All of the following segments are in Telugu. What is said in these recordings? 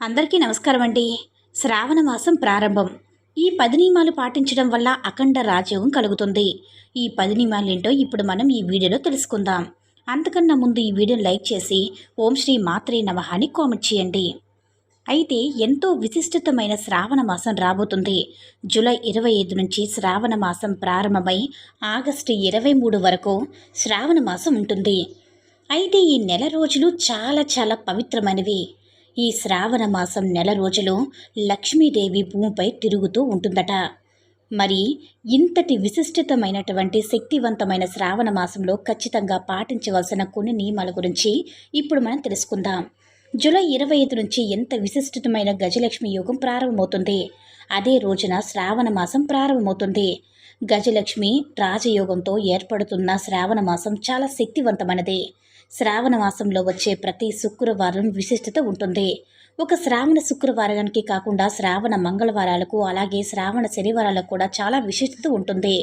అందరికీ నమస్కారం అండి. శ్రావణ మాసం ప్రారంభం. ఈ పది నియమాలు పాటించడం వల్ల అఖండ రాజ్యోగం కలుగుతుంది. ఈ పది నియమాలు ఏంటో ఇప్పుడు మనం ఈ వీడియోలో తెలుసుకుందాం. అంతకన్నా ముందు ఈ వీడియోని లైక్ చేసి ఓం శ్రీ మాత్రే నమహాని అని కామెంట్ చేయండి. అయితే ఎంతో విశిష్టతమైన శ్రావణ మాసం రాబోతుంది. జూలై ఇరవై ఐదు నుంచి శ్రావణ మాసం ప్రారంభమై ఆగస్టు ఇరవై మూడు వరకు శ్రావణ మాసం ఉంటుంది. అయితే ఈ నెల రోజులు చాలా చాలా పవిత్రమైనవి. ఈ శ్రావణ మాసం నెల రోజులు లక్ష్మీదేవి భూమిపై తిరుగుతూ ఉంటుందట. మరి ఇంతటి విశిష్టతమైనటువంటి శక్తివంతమైన శ్రావణ మాసంలో ఖచ్చితంగా పాటించవలసిన కొన్ని నియమాల గురించి ఇప్పుడు మనం తెలుసుకుందాం. జూలై ఇరవై ఐదు నుంచి ఎంత విశిష్టమైన గజలక్ష్మి యోగం ప్రారంభమవుతుంది? అదే రోజున శ్రావణ మాసం ప్రారంభమవుతుంది. గజలక్ష్మి రాజయోగంతో ఏర్పడుతున్న శ్రావణ మాసం చాలా శక్తివంతమైనది. శ్రావణ మాసంలో వచ్చే ప్రతి శుక్రవారం విశిష్టత ఉంటుంది. ఒక శ్రావణ శుక్రవారానికి కాకుండా శ్రావణ మంగళవారాలకు అలాగే శ్రావణ శనివారాలకు కూడా చాలా విశిష్టత ఉంటుంది.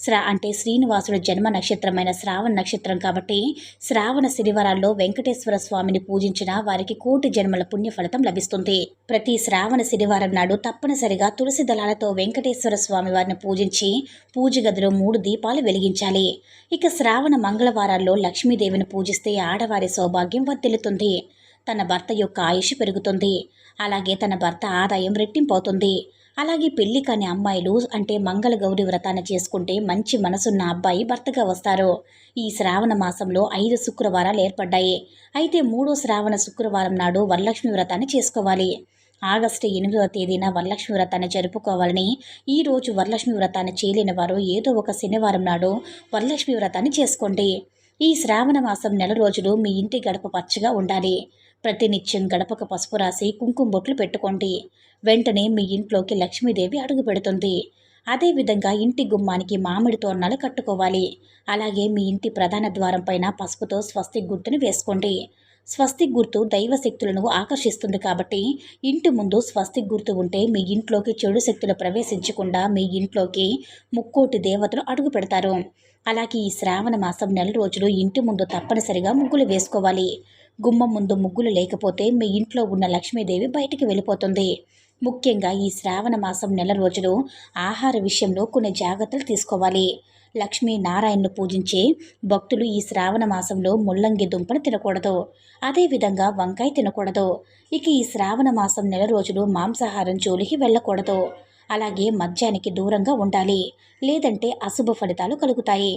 శ్రా అంటే శ్రీనివాసుడు జన్మ నక్షత్రమైన శ్రావణ నక్షత్రం కాబట్టి శ్రావణ శనివారాల్లో వెంకటేశ్వర స్వామిని పూజించిన వారికి కోటి జన్మల పుణ్య ఫలితం లభిస్తుంది. ప్రతి శ్రావణ శనివారం నాడు తప్పనిసరిగా తులసి దళాలతో వెంకటేశ్వర స్వామి వారిని పూజించి పూజ గదిలో మూడు దీపాలు వెలిగించాలి. ఇక శ్రావణ మంగళవారాల్లో లక్ష్మీదేవిని పూజిస్తే ఆడవారి సౌభాగ్యం వర్ధిల్లుతుంది. తన భర్త యొక్క ఆయుష్ పెరుగుతుంది. అలాగే తన భర్త ఆదాయం రెట్టింపవుతుంది. అలాగే పెళ్ళి కాని అమ్మాయిలు అంటే మంగళ గౌరి వ్రతాన్ని చేసుకుంటే మంచి మనసున్న అబ్బాయి భర్తగా వస్తారు. ఈ శ్రావణ మాసంలో ఐదు శుక్రవారాలు ఏర్పడ్డాయి. అయితే మూడో శ్రావణ శుక్రవారం నాడు వరలక్ష్మి వ్రతాన్ని చేసుకోవాలి. ఆగస్టు ఎనిమిదవ తేదీన వరలక్ష్మి వ్రతాన్ని జరుపుకోవాలని ఈ రోజు వరలక్ష్మి వ్రతాన్ని చేయలేని వారు ఏదో ఒక శనివారం నాడు వరలక్ష్మి వ్రతాన్ని చేసుకోండి. ఈ శ్రావణ మాసం నెల రోజులు మీ ఇంటి గడప పచ్చగా ఉండాలి. ప్రతినిత్యం గడపక పసుపు రాసి కుంకుమ బొట్లు పెట్టుకోండి. వెంటనే మీ ఇంట్లోకి లక్ష్మీదేవి అడుగు పెడుతుంది. అదేవిధంగా ఇంటి గుమ్మానికి మామిడి తోరణాలు కట్టుకోవాలి. అలాగే మీ ఇంటి ప్రధాన ద్వారం పైన పసుపుతో స్వస్తిక్ గుర్తును వేసుకోండి. స్వస్తిక్ గుర్తు దైవ శక్తులను ఆకర్షిస్తుంది కాబట్టి ఇంటి ముందు స్వస్తిక్ గుర్తు ఉంటే మీ ఇంట్లోకి చెడు శక్తులు ప్రవేశించకుండా మీ ఇంట్లోకి ముక్కోటి దేవతలు అడుగు పెడతారు. అలాగే ఈ శ్రావణ మాసం నెల రోజులు ఇంటి ముందు తప్పనిసరిగా ముగ్గులు వేసుకోవాలి. గుమ్మం ముందు ముగ్గులు లేకపోతే మీ ఇంట్లో ఉన్న లక్ష్మీదేవి బయటికి వెళ్ళిపోతుంది. ముఖ్యంగా ఈ శ్రావణ మాసం నెల రోజులు ఆహార విషయంలో కొన్ని జాగ్రత్తలు తీసుకోవాలి. లక్ష్మీ నారాయణను పూజించే భక్తులు ఈ శ్రావణ మాసంలో ముల్లంగి దుంపలు తినకూడదు. అదేవిధంగా వంకాయ తినకూడదు. ఇక ఈ శ్రావణ మాసం నెల రోజులు మాంసాహారం జోలికి వెళ్ళకూడదు. అలాగే మద్యానికి దూరంగా ఉండాలి. లేదంటే అశుభ ఫలితాలు కలుగుతాయి.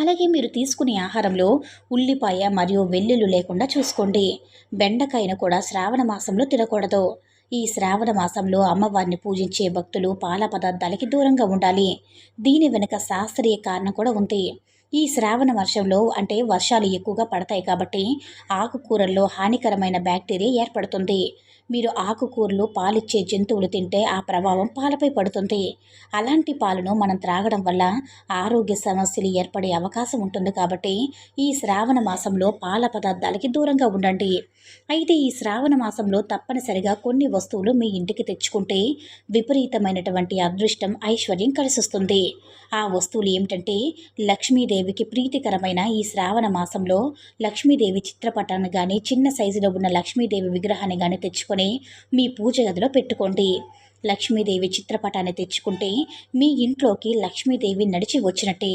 అలాగే మీరు తీసుకునే ఆహారంలో ఉల్లిపాయ మరియు వెల్లుల్లి లేకుండా చూసుకోండి. బెండకాయను కూడా శ్రావణ మాసంలో తినకూడదు. ఈ శ్రావణ మాసంలో అమ్మవారిని పూజించే భక్తులు పాల పదార్థాలకి దూరంగా ఉండాలి. దీని వెనుక శాస్త్రీయ కారణం కూడా ఉంది. ఈ శ్రావణ వర్షంలో అంటే వర్షాలు ఎక్కువగా పడతాయి కాబట్టి ఆకుకూరల్లో హానికరమైన బ్యాక్టీరియా ఏర్పడుతుంది. మీరు ఆకుకూరలు పాలిచ్చే జంతువులు తింటే ఆ ప్రభావం పాలపై పడుతుంది. అలాంటి పాలను మనం త్రాగడం వల్ల ఆరోగ్య సమస్యలు ఏర్పడే అవకాశం ఉంటుంది కాబట్టి ఈ శ్రావణ మాసంలో పాల పదార్థాలకి దూరంగా ఉండండి. అయితే ఈ శ్రావణ మాసంలో తప్పనిసరిగా కొన్ని వస్తువులు మీ ఇంటికి తెచ్చుకుంటే విపరీతమైనటువంటి అదృష్టం ఐశ్వర్యం కలిసొస్తుంది. ఆ వస్తువులు ఏమిటంటే లక్ష్మీదేవి లక్ష్మీదేవికి ప్రీతికరమైన ఈ శ్రావణ మాసంలో లక్ష్మీదేవి చిత్రపటాన్ని కానీ చిన్న సైజులో ఉన్న లక్ష్మీదేవి విగ్రహాన్ని కానీ తెచ్చుకొని మీ పూజ గదిలో పెట్టుకోండి. లక్ష్మీదేవి చిత్రపటాన్ని తెచ్చుకుంటే మీ ఇంట్లోకి లక్ష్మీదేవి నడిచి వచ్చినట్టే.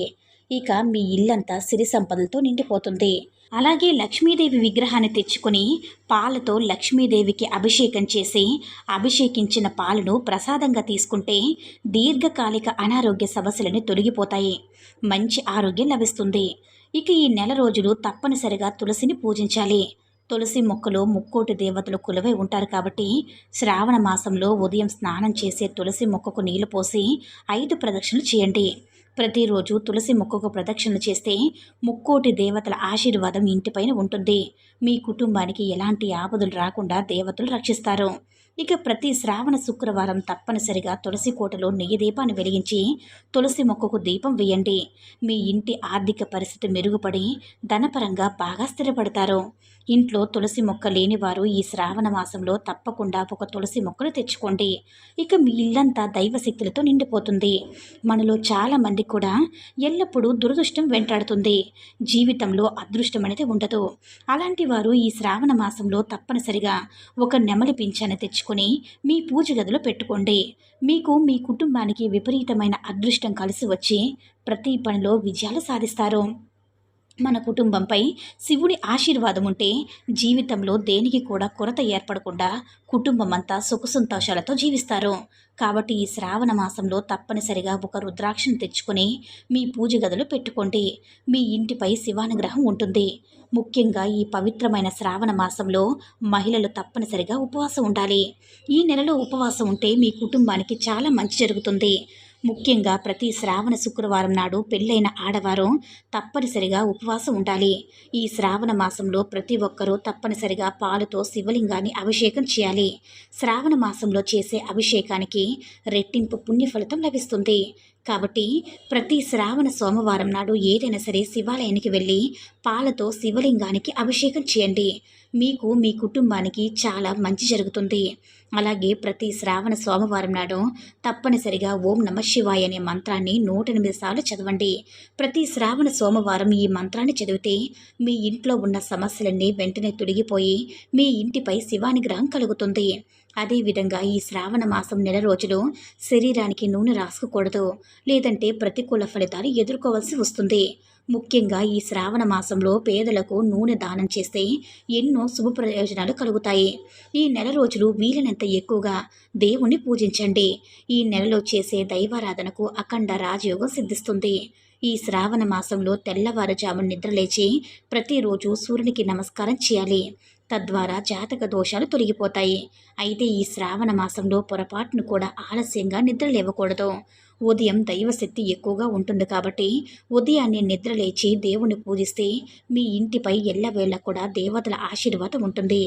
ఇక మీ ఇల్లంతా సిరి సంపదలతో నిండిపోతుంది. అలాగే లక్ష్మీదేవి విగ్రహాన్ని తెచ్చుకొని పాలతో లక్ష్మీదేవికి అభిషేకం చేసి అభిషేకించిన పాలను ప్రసాదంగా తీసుకుంటే దీర్ఘకాలిక అనారోగ్య సమస్యలను తొలగిపోతాయి. మంచి ఆరోగ్యం లభిస్తుంది. ఇక ఈ నెల రోజులు తప్పనిసరిగా తులసిని పూజించాలి. తులసి మొక్కలు ముక్కోటి దేవతలు కులవై ఉంటారు కాబట్టి శ్రావణ మాసంలో ఉదయం స్నానం చేసే తులసి మొక్కకు నీళ్ళు పోసి ఐదు ప్రదక్షిణలు చేయండి. ప్రతిరోజు తులసి మొక్కకు ప్రదక్షిణ చేస్తే ముక్కోటి దేవతల ఆశీర్వాదం ఇంటిపైన ఉంటుంది. మీ కుటుంబానికి ఎలాంటి ఆపదలు రాకుండా దేవతలు రక్షిస్తారు. ఇక ప్రతి శ్రావణ శుక్రవారం తప్పనిసరిగా తులసి కోటలో నెయ్యి దీపాన్ని వెలిగించి తులసి మొక్కకు దీపం వేయండి. మీ ఇంటి ఆర్థిక పరిస్థితి మెరుగుపడి ధనపరంగా బాగా స్థిరపడతారు. ఇంట్లో తులసి మొక్క లేనివారు ఈ శ్రావణ మాసంలో తప్పకుండా ఒక తులసి మొక్కను తెచ్చుకోండి. ఇక మీ ఇల్లంతా దైవశక్తులతో నిండిపోతుంది. మనలో చాలామంది కూడా ఎల్లప్పుడూ దురదృష్టం వెంటాడుతుంది. జీవితంలో అదృష్టం అనేది ఉండదు. అలాంటి వారు ఈ శ్రావణ మాసంలో తప్పనిసరిగా ఒక నెమలి పింఛాన్ని తెచ్చుకుని మీ పూజ గదిలో పెట్టుకోండి. మీకు మీ కుటుంబానికి విపరీతమైన అదృష్టం కలిసి వచ్చి ప్రతి పనిలో విజయాలు సాధిస్తారు. మన కుటుంబంపై శివుడి ఆశీర్వాదం ఉంటే జీవితంలో దేనికి కూడా కొరత ఏర్పడకుండా కుటుంబం అంతా సుఖ సంతోషాలతో జీవిస్తారు. కాబట్టి ఈ శ్రావణ మాసంలో తప్పనిసరిగా ఒక రుద్రాక్షను తెచ్చుకొని మీ పూజ గదులు పెట్టుకోండి. మీ ఇంటిపై శివానుగ్రహం ఉంటుంది. ముఖ్యంగా ఈ పవిత్రమైన శ్రావణ మాసంలో మహిళలు తప్పనిసరిగా ఉపవాసం ఉండాలి. ఈ నెలలో ఉపవాసం ఉంటే మీ కుటుంబానికి చాలా మంచి జరుగుతుంది. ముఖ్యంగా ప్రతి శ్రావణ శుక్రవారం నాడు పెళ్ళైన ఆడవారు తప్పనిసరిగా ఉపవాసం ఉండాలి. ఈ శ్రావణ మాసంలో ప్రతి ఒక్కరూ తప్పనిసరిగా పాలుతో శివలింగాన్ని అభిషేకం చేయాలి. శ్రావణ మాసంలో చేసే అభిషేకానికి రెట్టింపు పుణ్యఫలితం లభిస్తుంది. కాబట్టి ప్రతి శ్రావణ సోమవారం నాడు ఏదైనా సరే శివాలయానికి వెళ్ళి పాలతో శివలింగానికి అభిషేకం చేయండి. మీకు మీ కుటుంబానికి చాలా మంచి జరుగుతుంది. అలాగే ప్రతి శ్రావణ సోమవారం నాడు తప్పనిసరిగా ఓం నమ శివాయ అనే మంత్రాన్ని నూట ఎనిమిది సార్లు చదవండి. ప్రతి శ్రావణ సోమవారం ఈ మంత్రాన్ని చదివితే మీ ఇంట్లో ఉన్న సమస్యలన్నీ వెంటనే తొలగిపోయి మీ ఇంటిపై శివానుగ్రహం కలుగుతుంది. అదేవిధంగా ఈ శ్రావణ మాసం నెల రోజులు శరీరానికి నూనె రాసుకోకూడదు లేదంటే ప్రతికూల ఫలితాలు ఎదుర్కోవాల్సి వస్తుంది. ముఖ్యంగా ఈ శ్రావణ మాసంలో పేదలకు నూనె దానం చేస్తే ఎన్నో శుభ ప్రయోజనాలు కలుగుతాయి. ఈ నెల రోజులు వీలైనంత ఎక్కువగా దేవుణ్ణి పూజించండి. ఈ నెలలో చేసే దైవారాధనకు అఖండ రాజయోగం సిద్ధిస్తుంది. ఈ శ్రావణ మాసంలో తెల్లవారుజామున నిద్రలేచి ప్రతిరోజు సూర్యునికి నమస్కారం చేయాలి. తద్వారా జాతక దోషాలు తొలగిపోతాయి. అయితే ఈ శ్రావణ మాసంలో పొరపాటును కూడా ఆలస్యంగా నిద్ర లేవకూడదు. ఉదయం దైవశక్తి ఎక్కువగా ఉంటుంది కాబట్టి ఉదయాన్నే నిద్ర లేచి దేవుని పూజిస్తే మీ ఇంటిపై ఎల్లవేళ కూడా దేవతల ఆశీర్వాదం ఉంటుంది.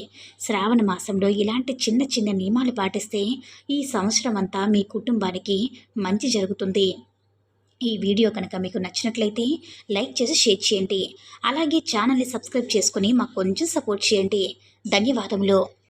శ్రావణ మాసంలో ఇలాంటి చిన్న చిన్న నియమాలు పాటిస్తే ఈ సంవత్సరం అంతా మీ కుటుంబానికి మంచి జరుగుతుంది. ఈ వీడియో కనుక మీకు నచ్చినట్లయితే లైక్ చేసి షేర్ చేయండి. అలాగే ఛానల్ని సబ్స్క్రైబ్ చేసుకుని మాకు కొంచెం సపోర్ట్ చేయండి. ధన్యవాదములు.